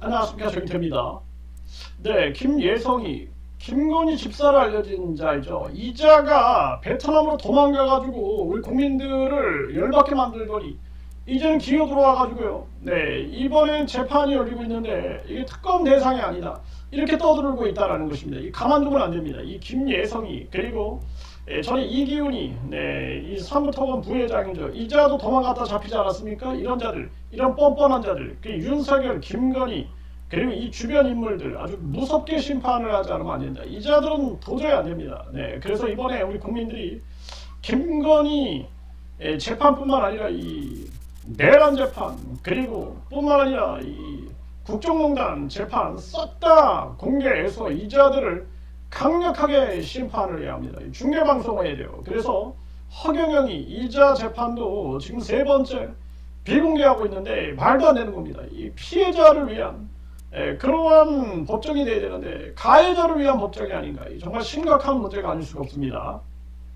안녕하십니까 정태입니다. 네, 김예성이 김건희 집사로 알려진 자이죠. 이 자가 베트남으로 도망가가지고 우리 국민들을 열받게 만들더니 이제는 기어 들어와가지고요. 네, 이번엔 재판이 열리고 있는데 이게 특검 대상이 아니다. 이렇게 떠들고 있다라는 것입니다. 이 가만두면 안 됩니다. 이 김예성이 그리고 예, 전에 이기훈이 네, 이 사무토건 부회장이죠. 이 자도 도망갔다 잡히지 않았습니까? 이런 자들, 이런 뻔뻔한 자들, 그 윤석열, 김건희 그리고 이 주변 인물들 아주 무섭게 심판을 하지 않으면 안 된다. 이 자들은 도저히 안 됩니다. 네, 그래서 이번에 우리 국민들이 김건희 예, 재판뿐만 아니라 이 내란 재판 그리고 뿐만 아니라 이 국정농단 재판 싹 다 공개해서 이 자들을 강력하게 심판을 해야 합니다. 중계 방송을 해야 돼요. 그래서 허경영이 이자 재판도 지금 세 번째 비공개하고 있는데 말도 안 되는 겁니다. 이 피해자를 위한 에, 그러한 법정이 돼야 되는데 가해자를 위한 법정이 아닌가. 이 정말 심각한 문제가 아닐 수가 없습니다.